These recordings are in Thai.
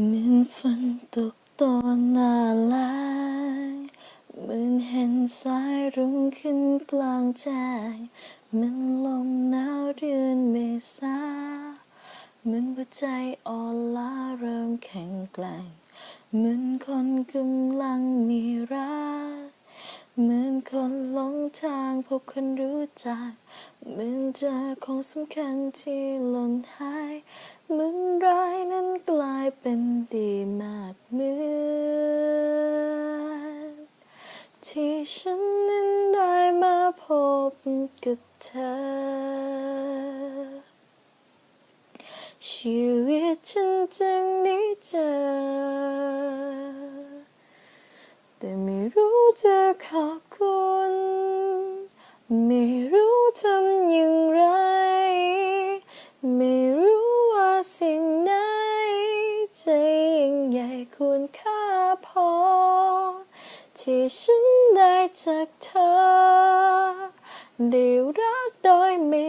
เหมือนฝนตกตอนหน้าลายเหมือนเห็นสายรุ้งขึ้นกลางแจ้งเหมือนลมหนาวเดือนเมษาเหมือนหัวใจอ่อนล้าเริ่มแข็งแกร่งเหมือนคนกำลังมีรัก เหมือนคนหลงทางพบคนรู้จักเหมือนเจอของสำคัญที่หล่นหายเหมือนร้ายนั้นกลายเป็นดีมากเหมือนที่ฉันนั้นได้มาพบกับเธอ ชีวิตฉันจึงได้เจอ แต่ไม่รู้ จะขอบคุณ ไม่รู้ทำอย่างไร ไม่รู้ว่าสิ่งไหนจะยิ่งใหญ่ควรค่าพอ ที่ฉันได้จากเธอได้รักโดยไม่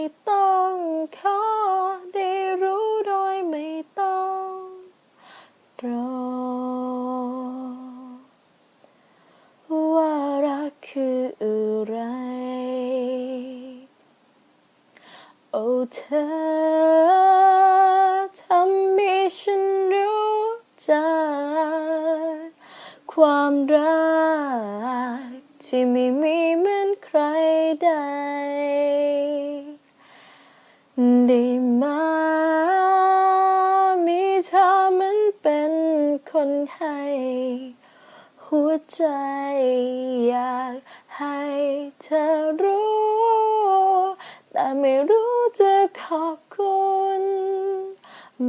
โอ้เธอทำให้ฉันรู้จักความรักที่ไม่มีเหมือนใครใด ได้มามีเธอมันเป็นคนให้หัวใจอยากให้เธอรู้ แต่ไม่รู้ จะขอบคุณ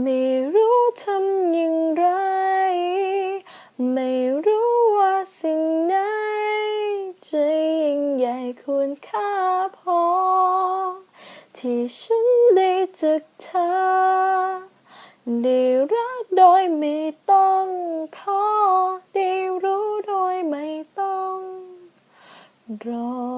ไม่รู้ทำอย่างไร ไม่รู้ว่าสิ่งไหนจะยิ่งใหญ่ควรค่าพอ ที่ฉันได้จากเธอ ได้รักโดยไม่ต้องขอ ได้รู้โดยไม่ต้องรอ